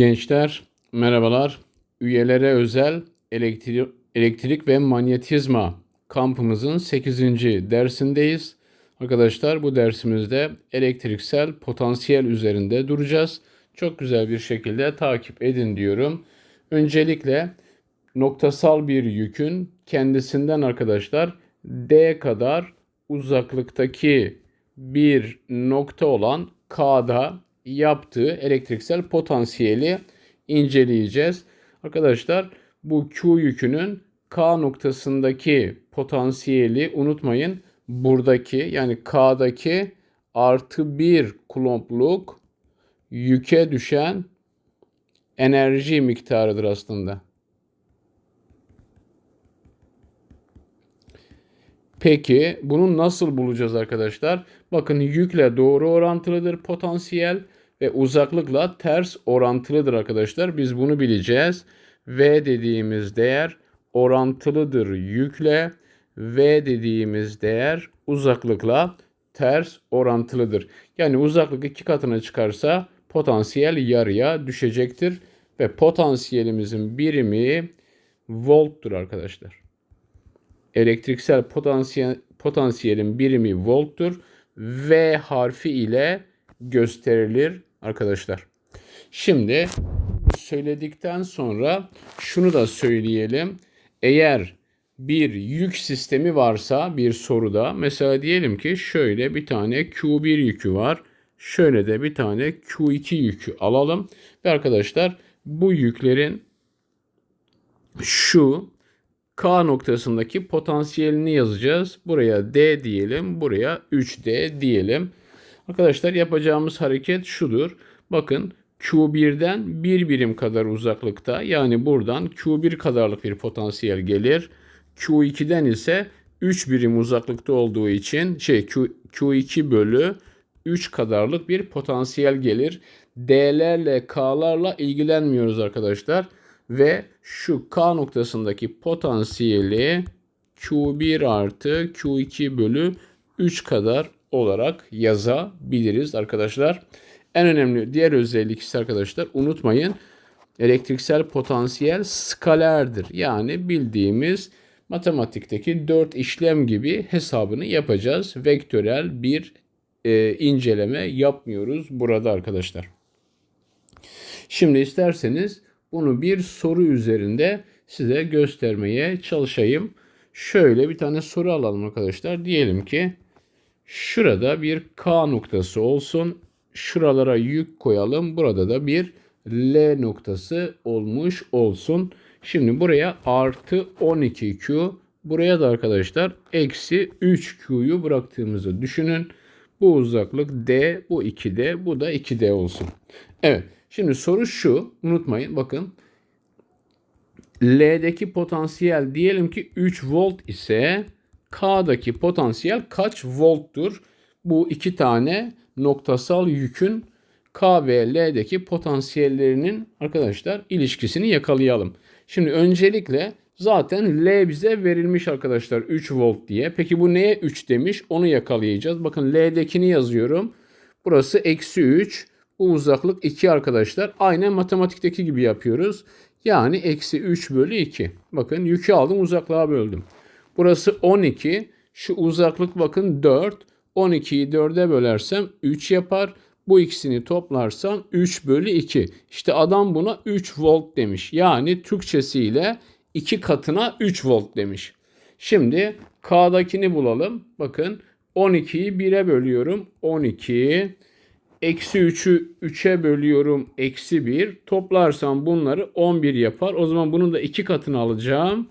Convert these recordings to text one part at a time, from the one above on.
Gençler merhabalar. Üyelere özel elektrik, elektrik ve manyetizma kampımızın 8. dersindeyiz. Arkadaşlar bu dersimizde elektriksel potansiyel üzerinde duracağız. Çok güzel bir şekilde takip edin diyorum. Öncelikle noktasal bir yükün kendisinden arkadaşlar D kadar uzaklıktaki bir nokta olan K'da yaptığı elektriksel potansiyeli inceleyeceğiz. Arkadaşlar bu Q yükünün K noktasındaki potansiyeli unutmayın. Buradaki yani K'daki artı bir kulompluk yüke düşen enerji miktarıdır aslında. Peki bunu nasıl bulacağız arkadaşlar? Bakın yükle doğru orantılıdır potansiyel ve uzaklıkla ters orantılıdır arkadaşlar. Biz bunu bileceğiz. V dediğimiz değer orantılıdır yükle. V dediğimiz değer uzaklıkla ters orantılıdır. Yani uzaklık iki katına çıkarsa potansiyel yarıya düşecektir. Ve potansiyelimizin birimi volttur arkadaşlar. Elektriksel potansiyel, potansiyelin birimi volttur. V harfi ile gösterilir arkadaşlar. Şimdi söyledikten sonra şunu da söyleyelim. Eğer bir yük sistemi varsa bir soruda mesela diyelim ki şöyle bir tane Q1 yükü var. Şöyle de bir tane Q2 yükü alalım. Ve arkadaşlar bu yüklerin şu K noktasındaki potansiyelini yazacağız. Buraya D diyelim. Buraya 3D diyelim. Arkadaşlar yapacağımız hareket şudur. Bakın Q1'den bir birim kadar uzaklıkta yani buradan Q1 kadarlık bir potansiyel gelir. Q2'den ise 3 birim uzaklıkta olduğu için şey Q, Q2 bölü 3 kadarlık bir potansiyel gelir. D'lerle K'larla ilgilenmiyoruz arkadaşlar. Ve şu K noktasındaki potansiyeli Q1 artı Q2 bölü 3 kadar olarak yazabiliriz arkadaşlar. En önemli diğer özellik ise arkadaşlar unutmayın elektriksel potansiyel skalerdir. Yani bildiğimiz matematikteki 4 işlem gibi hesabını yapacağız. Vektörel bir e, inceleme yapmıyoruz burada arkadaşlar. Şimdi isterseniz bunu bir soru üzerinde size göstermeye çalışayım. Şöyle bir tane soru alalım arkadaşlar. Diyelim ki şurada bir K noktası olsun. Şuralara yük koyalım. Burada da bir L noktası olmuş olsun. Şimdi buraya artı 12Q. Buraya da arkadaşlar eksi 3Q'yu bıraktığımızı düşünün. Bu uzaklık D, bu 2D, bu da 2D olsun. Evet. Şimdi soru şu. Unutmayın bakın. L'deki potansiyel diyelim ki 3 volt ise K'daki potansiyel kaç volttur? Bu iki tane noktasal yükün K ve L'deki potansiyellerinin arkadaşlar ilişkisini yakalayalım. Şimdi öncelikle zaten L bize verilmiş arkadaşlar 3 volt diye. Peki bu neye 3 demiş onu yakalayacağız. Bakın L'dekini yazıyorum. Burası eksi 3. Bu uzaklık 2 arkadaşlar. Aynen matematikteki gibi yapıyoruz. Yani eksi 3 bölü 2. Bakın yükü aldım uzaklığa böldüm. Burası 12. Şu uzaklık bakın 4. 12'yi 4'e bölersem 3 yapar. Bu ikisini toplarsam 3 bölü 2. İşte adam buna 3 volt demiş. Yani Türkçesiyle 2 katına 3 volt demiş. Şimdi K'dakini bulalım. Bakın 12'yi 1'e bölüyorum. 12 Eksi 3'ü 3'e bölüyorum. Eksi 1. Toplarsam bunları 11 yapar. O zaman bunun da 2 katını alacağım.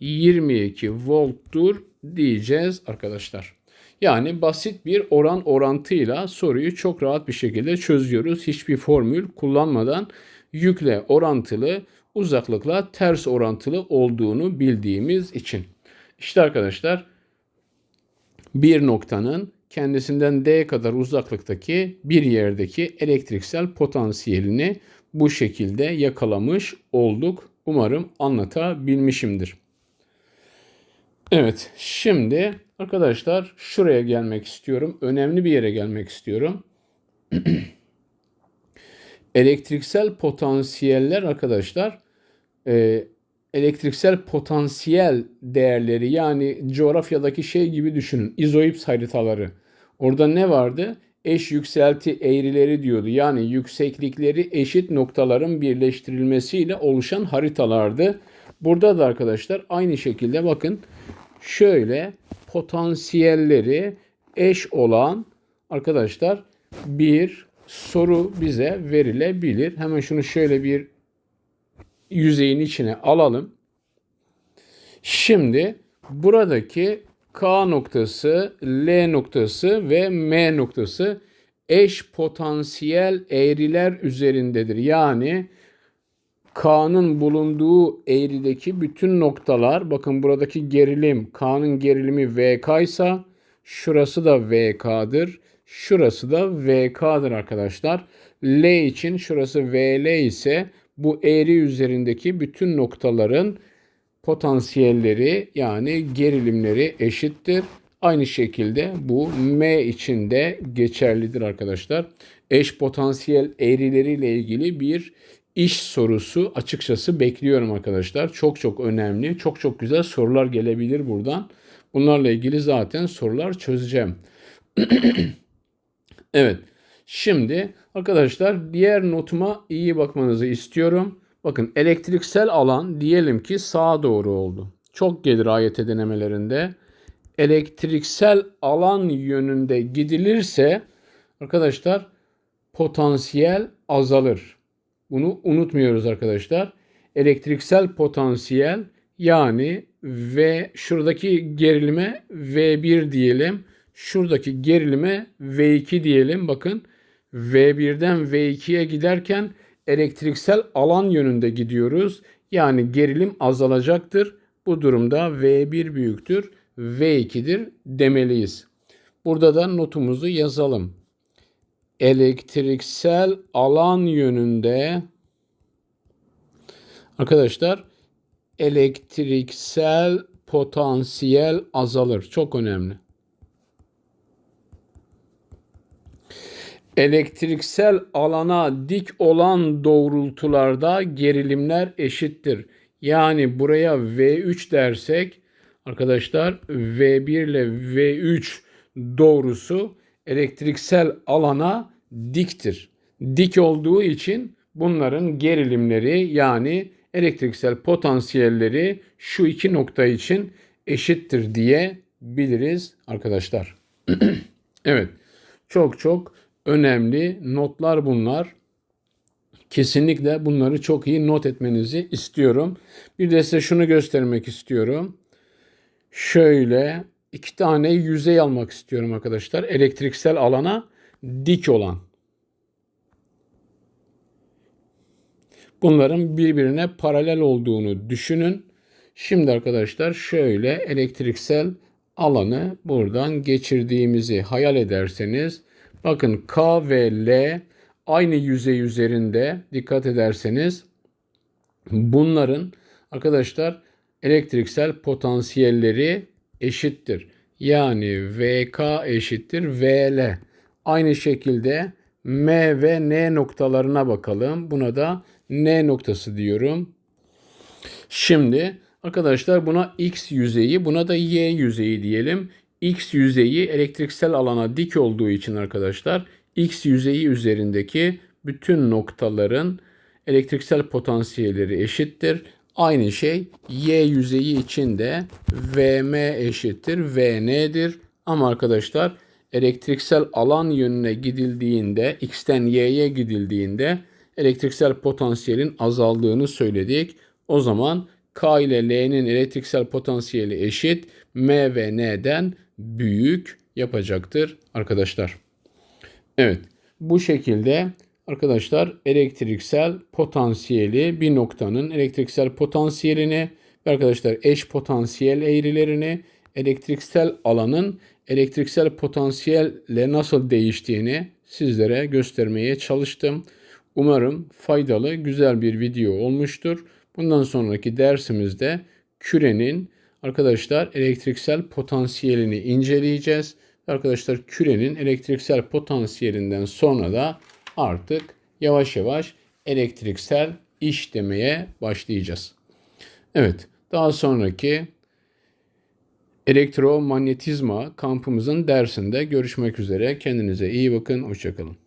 22 volttur diyeceğiz arkadaşlar. Yani basit bir oran orantıyla soruyu çok rahat bir şekilde çözüyoruz. Hiçbir formül kullanmadan yükle orantılı, uzaklıkla ters orantılı olduğunu bildiğimiz için. İşte arkadaşlar bir noktanın kendisinden D kadar uzaklıktaki bir yerdeki elektriksel potansiyelini bu şekilde yakalamış olduk. Umarım anlatabilmişimdir. Evet, şimdi arkadaşlar şuraya gelmek istiyorum. Önemli bir yere gelmek istiyorum. elektriksel potansiyeller arkadaşlar e, elektriksel potansiyel değerleri yani coğrafyadaki şey gibi düşünün. İzoips haritaları. Orada ne vardı? Eş yükselti eğrileri diyordu. Yani yükseklikleri eşit noktaların birleştirilmesiyle oluşan haritalardı. Burada da arkadaşlar aynı şekilde bakın şöyle potansiyelleri eş olan arkadaşlar bir soru bize verilebilir. Hemen şunu şöyle bir yüzeyin içine alalım. Şimdi buradaki K noktası, L noktası ve M noktası eş potansiyel eğriler üzerindedir. Yani K'nın bulunduğu eğrideki bütün noktalar bakın buradaki gerilim K'nın gerilimi VK ise şurası da VK'dır. Şurası da VK'dır arkadaşlar. L için şurası VL ise bu eğri üzerindeki bütün noktaların potansiyelleri yani gerilimleri eşittir. Aynı şekilde bu M için de geçerlidir arkadaşlar. Eş potansiyel eğrileriyle ilgili bir iş sorusu açıkçası bekliyorum arkadaşlar. Çok çok önemli. Çok çok güzel sorular gelebilir buradan. Bunlarla ilgili zaten sorular çözeceğim. evet. Şimdi arkadaşlar diğer notuma iyi bakmanızı istiyorum. Bakın elektriksel alan diyelim ki sağa doğru oldu. Çok gelir AYT denemelerinde. Elektriksel alan yönünde gidilirse arkadaşlar potansiyel azalır. Bunu unutmuyoruz arkadaşlar. Elektriksel potansiyel yani V şuradaki gerilime V1 diyelim. Şuradaki gerilime V2 diyelim. Bakın V1'den V2'ye giderken elektriksel alan yönünde gidiyoruz. Yani gerilim azalacaktır. Bu durumda V1 büyüktür, V2'dir demeliyiz. Burada da notumuzu yazalım. Elektriksel alan yönünde arkadaşlar elektriksel potansiyel azalır. Çok önemli. Elektriksel alana dik olan doğrultularda gerilimler eşittir. Yani buraya V3 dersek arkadaşlar V1 ile V3 doğrusu elektriksel alana diktir. Dik olduğu için bunların gerilimleri yani elektriksel potansiyelleri şu iki nokta için eşittir diye biliriz arkadaşlar. evet. Çok çok önemli notlar bunlar. Kesinlikle bunları çok iyi not etmenizi istiyorum. Bir de size şunu göstermek istiyorum. Şöyle iki tane yüzey almak istiyorum arkadaşlar. Elektriksel alana dik olan. Bunların birbirine paralel olduğunu düşünün. Şimdi arkadaşlar şöyle elektriksel alanı buradan geçirdiğimizi hayal ederseniz Bakın K ve L aynı yüzey üzerinde dikkat ederseniz bunların arkadaşlar elektriksel potansiyelleri eşittir. Yani VK eşittir VL. Aynı şekilde M ve N noktalarına bakalım. Buna da N noktası diyorum. Şimdi arkadaşlar buna X yüzeyi, buna da Y yüzeyi diyelim. X yüzeyi elektriksel alana dik olduğu için arkadaşlar X yüzeyi üzerindeki bütün noktaların elektriksel potansiyelleri eşittir. Aynı şey Y yüzeyi için de VM eşittir VN'dir. Ama arkadaşlar elektriksel alan yönüne gidildiğinde X'ten Y'ye gidildiğinde elektriksel potansiyelin azaldığını söyledik. O zaman K ile L'nin elektriksel potansiyeli eşit. M ve N'den büyük yapacaktır arkadaşlar. Evet bu şekilde arkadaşlar elektriksel potansiyeli bir noktanın elektriksel potansiyelini ve arkadaşlar eş potansiyel eğrilerini elektriksel alanın elektriksel potansiyelle nasıl değiştiğini sizlere göstermeye çalıştım. Umarım faydalı, güzel bir video olmuştur. Bundan sonraki dersimizde kürenin arkadaşlar elektriksel potansiyelini inceleyeceğiz. Arkadaşlar kürenin elektriksel potansiyelinden sonra da artık yavaş yavaş elektriksel iş demeye başlayacağız. Evet, daha sonraki elektromanyetizma kampımızın dersinde görüşmek üzere. Kendinize iyi bakın, hoşçakalın.